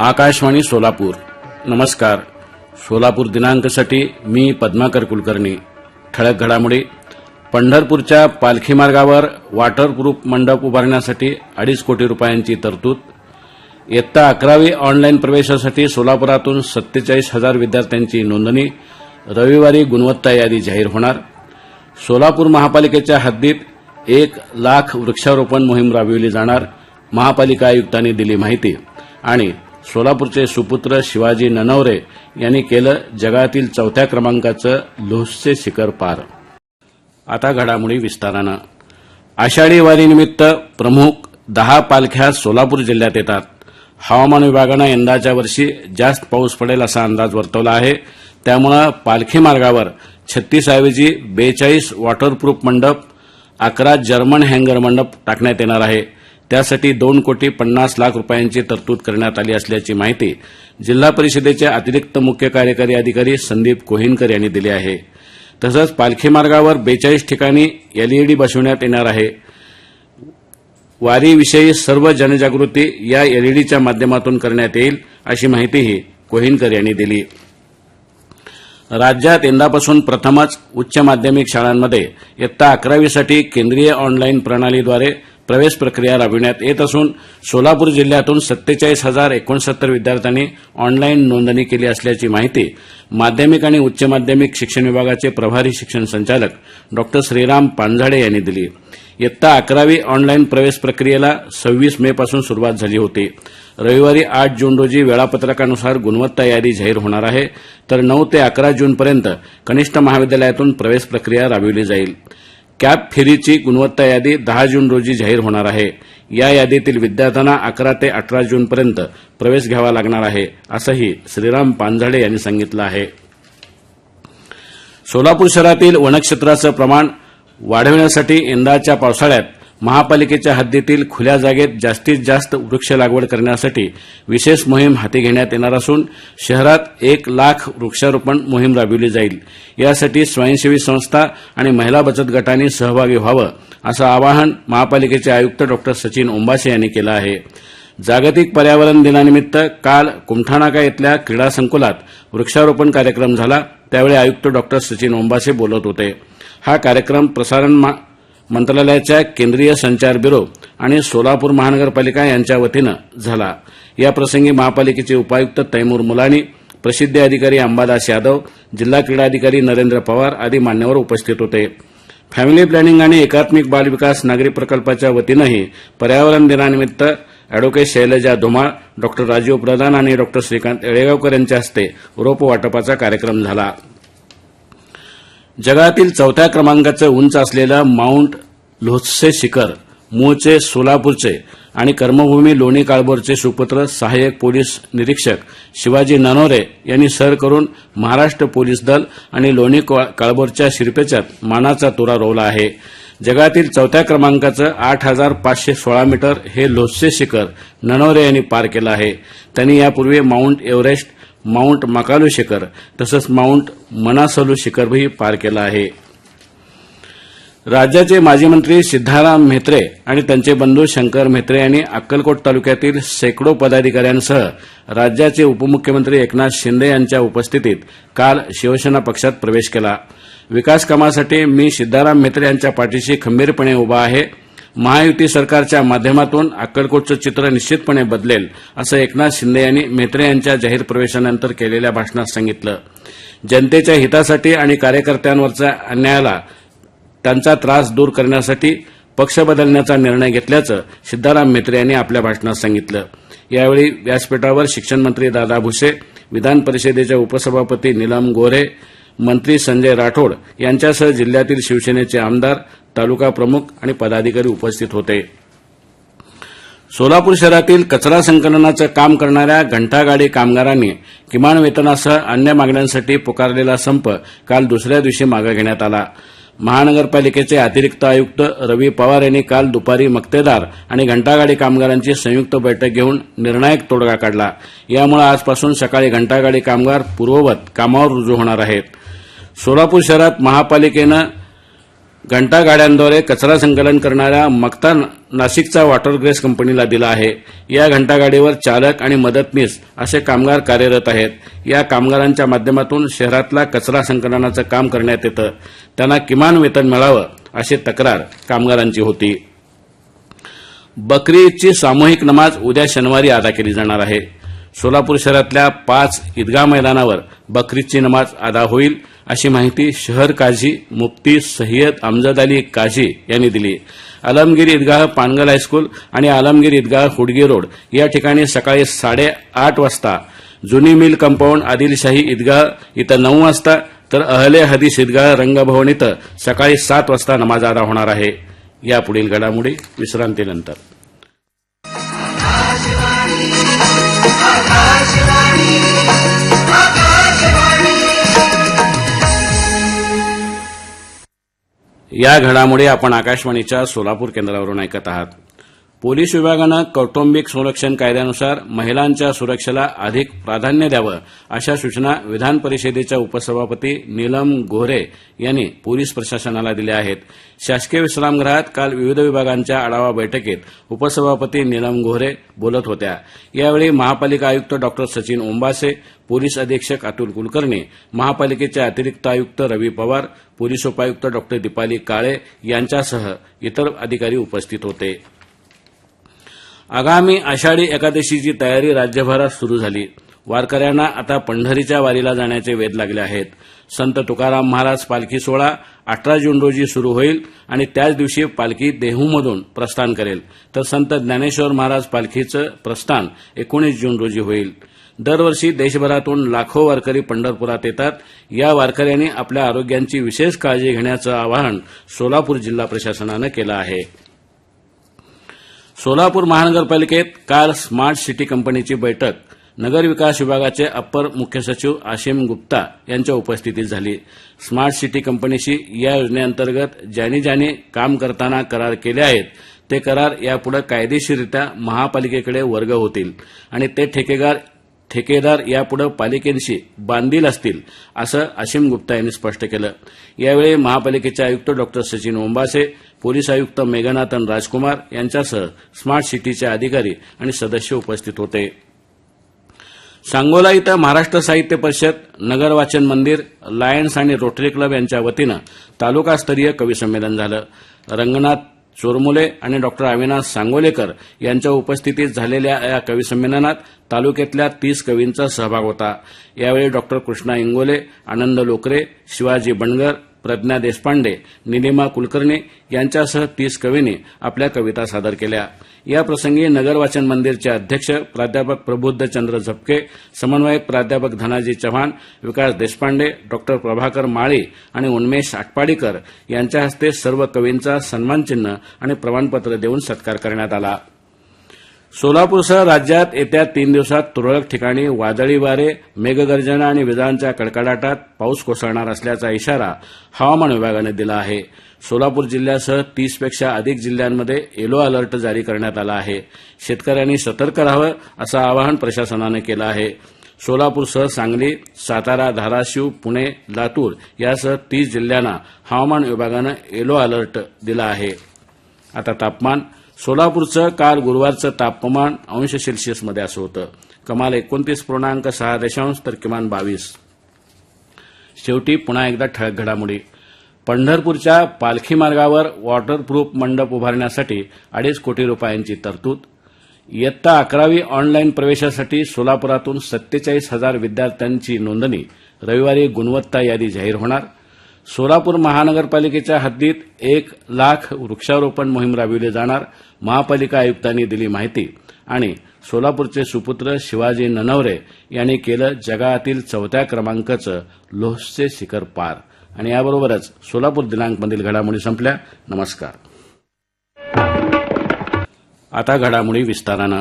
आकाशवाणी सोलापूर. नमस्कार. सोलापूर दिनांकसाठी मी पद्माकर कुलकर्णी. ठळक घडामोडी. पंढरपूरच्या पालखी मार्गावर वॉटरप्रूफ मंडप उभारण्यासाठी अडीच कोटी रुपयांची तरतूद. इयत्ता अकरावी ऑनलाईन प्रवेशासाठी सोलापुरातून सत्तेचाळीस हजार विद्यार्थ्यांची नोंदणी. रविवारी गुणवत्ता यादी जाहीर होणार. सोलापूर महापालिकेच्या हद्दीत एक लाख वृक्षारोपण मोहीम राबविली जाणार महापालिका आयुक्तांनी दिली माहिती. आणि सोलापूरचे सुपुत्र शिवाजी ननवरे यांनी केलं जगातील चौथ्या क्रमांकाचं लोहसे शिखर पार. आता घडामोडी विस्तारानं. आषाढी वारीनिमित्त प्रमुख दहा पालख्या सोलापूर जिल्ह्यात येतात. हवामान विभागानं यंदाच्या वर्षी जास्त पाऊस पडेल असा अंदाज वर्तवला आहे. त्यामुळं पालखी मार्गावर छत्तीसऐवजी बेचाळीस वॉटरप्रूफ मंडप अकरा जर्मन हँगर मंडप टाकण्यात येणार आहे. त्यासाठी दोन कोटी पन्नास लाख रुपयांची तरतूद करण्यात आली असल्याची माहिती जिल्हा परिषदेचे अतिरिक्त मुख्य कार्यकारी अधिकारी संदीप कोहिनकर यांनी दिली आहे. तसंच पालखी मार्गावर बेचाळीस ठिकाणी एलईडी बसवण्यात येणार आहे. वारीविषयी सर्व जनजागृती या एलईडीच्या माध्यमातून करण्यात येईल अशी माहितीही कोहिनकर यांनी दिली. राज्यात यंदापासून प्रथमच उच्च माध्यमिक शाळांमध्ये इयत्ता अकरावीसाठी केंद्रीय ऑनलाईन प्रणालीद्वारे प्रवेश प्रक्रिया राबविण्यात येत असून सोलापूर जिल्ह्यातून सत्तेचाळीस हजार एकोणसत्तर विद्यार्थ्यांनी ऑनलाईन नोंदणी केली असल्याची माहिती माध्यमिक आणि उच्च माध्यमिक शिक्षण विभागाचे प्रभारी शिक्षण संचालक डॉ श्रीराम पांझाडे यांनी दिली. इयत्ता अकरावी ऑनलाईन प्रवेश प्रक्रियेला सव्वीस मे पासून सुरुवात झाली होती. रविवारी आठ जून रोजी वेळापत्रकानुसार गुणवत्ता यादी जाहीर होणार आहे. तर नऊ ते अकरा जूनपर्यंत कनिष्ठ महाविद्यालयातून प्रवेश प्रक्रिया राबविली जाईल. कॅप फेरीची गुणवत्ता यादी दहा जून रोजी जाहीर होणार आहे. या यादीतील विद्यार्थ्यांना अकरा ते अठरा जूनपर्यंत प्रवेश घ्यावा लागणार आहे असंही श्रीराम पांझाडे यांनी सांगितलं आहे. सोलापूर शहरातील वनक्षेत्राचं प्रमाण वाढविण्यासाठी यंदाच्या पावसाळ्यात महापालिकेच्या हद्दीतील खुल्या जागेत जास्तीत जास्त वृक्ष लागवड करण्यासाठी विशेष मोहीम हाती घेण्यात येणार असून शहरात एक लाख वृक्षारोपण मोहीम राबविली जाईल. यासाठी स्वयंसेवी संस्था आणि महिला बचत गटांनी सहभागी व्हावं असं आवाहन महापालिकेचे आयुक्त डॉ. सचिन ओंबासे यांनी केलं आहे. जागतिक पर्यावरण दिनानिमित्त काल कुमठाणाका इथल्या क्रीडा संकुलात वृक्षारोपण कार्यक्रम झाला त्यावेळी आयुक्त डॉ. सचिन ओंबासे बोलत होते. हा कार्यक्रम प्रसारण मा- मंत्रालयाच्या केंद्रीय संचार ब्युरो आणि सोलापूर महानगरपालिका यांच्या वतीनं झाला. याप्रसंगी महापालिकेचे उपायुक्त तैमूर मुलानी प्रसिद्धी अधिकारी अंबादास यादव जिल्हा क्रीडा अधिकारी नरेंद्र पवार आदी मान्यवर उपस्थित होते. फॅमिली प्लॅनिंग आणि एकात्मिक बाल विकास नागरी प्रकल्पाच्या वतीनंही पर्यावरण दिनानिमित्त अॅडव्होकेट शैलजा धुमाळ डॉ राजीव प्रधान आणि डॉ श्रीकांत येळेगावकर यांच्या हस्ते रोपवाटपाचा कार्यक्रम झाला. जगातील चौथ्या क्रमांकाचं उंच असलेलं माउंट लोत्से शिखर मूळचे सोलापूरचे आणि कर्मभूमी लोणी काळभोरचे सुपुत्र सहाय्यक पोलीस निरीक्षक शिवाजी ननोरे यांनी सर करून महाराष्ट्र पोलीस दल आणि लोणी का- काळभोरच्या शिरपेच्यात मानाचा तुरा रोवला आहे. जगातील चौथ्या क्रमांकाचं आठ हजार पाचशे सोळा मीटर हे लोत्से शिखर ननोरे यांनी पार केलं आहे. त्यांनी यापूर्वी माउंट एव्हरेस्ट माउंट मकालू शिखर तसंच माउंट मनासलू शिखरही पार केलं आहे. राज्याचे माजी मंत्री सिद्धाराम म्हेत्रे आणि त्यांचे बंधू शंकर म्हेत्रे यांनी अक्कलकोट तालुक्यातील शेकडो पदाधिकाऱ्यांसह राज्याचे उपमुख्यमंत्री एकनाथ शिंदे यांच्या उपस्थितीत काल शिवसेना पक्षात प्रवेश केला. विकास कामासाठी मी सिद्धाराम म्हेत्रे यांच्या पाठीशी खंबीरपणे उभा आहे. महायुती सरकारच्या माध्यमातून अक्कलकोटचं चित्र निश्चितपणे बदलेल असं एकनाथ शिंदे यांनी म्हेत्रे यांच्या जाहीर प्रवेशानंतर केलेल्या भाषणात सांगितलं. जनतेच्या हितासाठी आणि कार्यकर्त्यांवरच्या अन्यायाला त्यांचा त्रास दूर करण्यासाठी पक्ष बदलण्याचा निर्णय घेतल्याचं सिद्धाराम म्हेत्रे यांनी आपल्या भाषणात सांगितलं. यावेळी व्यासपीठावर शिक्षण मंत्री दादा भुसे विधान परिषदेच्या उपसभापती नीलम गोऱ्हे मंत्री संजय राठोड यांच्यासह जिल्ह्यातील शिवसेनेचे आमदार तालुका प्रमुख आणि पदाधिकारी उपस्थित होते. सोलापूर शहरातील कचरा संकलनाचं काम करणाऱ्या घंटागाडी कामगारांनी किमान वेतनासह अन्य मागण्यांसाठी पुकारलेला संप काल दुसऱ्या दिवशी मागे घेण्यात आला. महानगरपालिकेचे अतिरिक्त आयुक्त रवी पवार यांनी काल दुपारी मक्तेदार आणि घंटागाडी कामगारांची संयुक्त बैठक घेऊन निर्णायक तोडगा काढला. यामुळे आजपासून सकाळी घंटागाडी कामगार पूर्ववत कामावर रुजू होणार आहेत. सोलापूर शहरात महापालिकेनं घंटागाड्यांद्वारे कचरा संकलन करणाऱ्या मक्ता नाशिकचा वॉटर ग्रेस कंपनीला दिला आहे. या घंटागाडीवर चालक आणि मदतनीस असे कामगार कार्यरत आहेत. या कामगारांच्या माध्यमातून शहरातला कचरा संकलनाचं काम करण्यात येतं. त्यांना किमान वेतन मिळावं अशी तक्रार कामगारांची होती. बकरी ईदची सामूहिक नमाज उद्या शनिवारी अदा केली जाणार आहे. सोलापूर शहरातल्या पाच ईदगा मैदानावर बकरीदची नमाज अदा होईल अशी माहिती शहर काझी मुफ्ती सय्यद अमजद अली काझी यांनी दिली. आलमगीर ईदगाह पानगल हायस्कूल आणि आलमगीर ईदगाह हुडगी रोड या ठिकाणी सकाळी साडेआठ वाजता जुनी मिल कंपाऊंड आदिलशाही ईदगाह इथं नऊ वाजता तर अहले हदीस ईदगाह रंगभवन इथं सकाळी सात वाजता नमाज अदा होणार आहे. यापुढील घडामोडी विश्रांतीनंतर. या घडामोडी आपण आकाशवाणीच्या सोलापूर केंद्रावरून ऐकत आहात. पोलीस विभागानं कौटुंबिक संरक्षण कायद्यानुसार महिलांच्या सुरक्षेला अधिक प्राधान्य द्यावं अशा सूचना विधान परिषदेच्या उपसभापती नीलम गोऱ्हे यांनी पोलीस प्रशासनाला दिल्या आहेत. शासकीय विश्रामगृहात काल विविध विभागांच्या आढावा बैठकीत उपसभापती नीलम गोऱ्हे बोलत होत्या. यावेळी महापालिका आयुक्त डॉक्टर सचिन ओंबासे पोलीस अधीक्षक अतुल कुलकर्णी महापालिकेचे अतिरिक्त आयुक्त रवी पवार पोलीस उपायुक्त डॉक्टर दीपाली काळे यांच्यासह इतर अधिकारी उपस्थित होते. आगामी आषाढी एकादशीची तयारी राज्यभरात सुरू झाली. वारकऱ्यांना आता पंढरीच्या वारीला जाण्याचे वेध लागले आहेत. संत तुकाराम महाराज पालखी सोहळा अठरा जून रोजी सुरू होईल आणि त्याच दिवशी पालखी देहूमधून प्रस्थान करेल. तर संत ज्ञानेश्वर महाराज पालखीचं प्रस्थान एकोणीस जून रोजी होईल. दरवर्षी देशभरातून लाखो वारकरी पंढरपुरात येतात. या वारकऱ्यांनी आपल्या आरोग्यांची विशेष काळजी घेण्याचं आवाहन सोलापूर जिल्हा प्रशासनानं केलं आहे. सोलापूर महानगरपालिकेत काल स्मार्ट सिटी कंपनीची बैठक. नगर विकास विभागाचे अप्पर मुख्य सचिव आशिम गुप्ता यांच्या उपस्थितीत झाली. स्मार्ट सिटी कंपनीशी या योजनेअंतर्गत ज्यांनी ज्यांनी काम करताना करार केले आहेत ते करार यापुढे कायदेशीररित्या महापालिकेकडे वर्ग होतील आणि ते ठेकेदार ठेकेदार यापुढे पालिकेशी बांधील असतील असं असीम गुप्ता यांनी स्पष्ट केलं. यावेळी महापालिकेचे आयुक्त डॉक्टर सचिन ओंबासे पोलीस आयुक्त मेघनाथन राजकुमार यांच्यासह स्मार्ट सिटीचे अधिकारी आणि सदस्य उपस्थित होते. सांगोला इथं महाराष्ट्र साहित्य परिषद नगर वाचन मंदिर लायन्स आणि रोटरी क्लब यांच्या वतीनं तालुकास्तरीय कवी संमेलन झालं. रंगनाथ चोरमुले आणि डॉक्टर अविनाश सांगोलेकर यांच्या उपस्थितीत झालेल्या या कविसंमेलनात तालुक्यातल्या तीस कवींचा सहभाग होता. यावेळी डॉक्टर कृष्णा इंगोले आनंद लोकरे शिवाजी बनगर प्रज्ञा देशपांडे निलिमा कुलकर्णी यांच्यासह तीस कवींनी आपल्या कविता सादर केल्या. याप्रसंगी नगरवाचन नगर वाचन मंदिरचे अध्यक्ष प्राध्यापक प्रबुद्धचंद्र झपके समन्वयक प्राध्यापक धनाजी चव्हाण विकास देशपांडे डॉक्टर प्रभाकर माळी आणि उन्मेष आटपाडीकर यांच्या हस्ते सर्व कवींचा सन्मानचिन्ह आणि प्रमाणपत्र देऊन सत्कार करण्यात आला. सोलापूरसह राज्यात येत्या तीन दिवसात तुरळक ठिकाणी वादळी वारे मेघगर्जना आणि विजांच्या कडकडाटात पाऊस कोसळणार असल्याचा इशारा हवामान विभागानं दिला आहे. सोलापूर जिल्ह्यासह तीसपेक्षा अधिक जिल्ह्यांमध्ये येलो अलर्ट जारी करण्यात आला आहे. शेतकऱ्यांनी सतर्क राहावं असं आवाहन प्रशासनानं केलं आहे. सोलापूरसह सांगली सातारा धाराशिव पुणे लातूर यासह तीस जिल्ह्यांना हवामान विभागानं येलो अलर्ट दिला आहे. आता तापमान सोलापूरचं काल गुरुवारचं तापमान अंश सेल्सिअसमध्ये असं होतं. कमाल एकोणतीस पूर्णांक सहा दशांश तर किमान बावीस. शेवटी पुन्हा एकदा ठळक घडामोडी. पंढरपूरच्या पालखी मार्गावर वॉटरप्रूफ मंडप उभारण्यासाठी अडीच कोटी रुपयांची तरतूद. इयत्ता अकरावी ऑनलाईन प्रवेशासाठी सोलापुरातून सत्तेचाळीस हजार विद्यार्थ्यांची नोंदणी. रविवारी गुणवत्ता यादी जाहीर होणार. सोलापूर महानगरपालिकेच्या हद्दीत एक लाख वृक्षारोपण मोहीम राबविली जाणार. महापालिका आयुक्तांनी दिली माहिती आणि सोलापूरचे सुपुत्र शिवाजी ननवरे यांनी केलं जगातील चौथ्या क्रमांकाचं लोहचे शिखर पार. आणि याबरोबरच सोलापूर दिनांकमधील घडामोडी संपल्या. नमस्कार. आता घडामोडी विस्तारानं.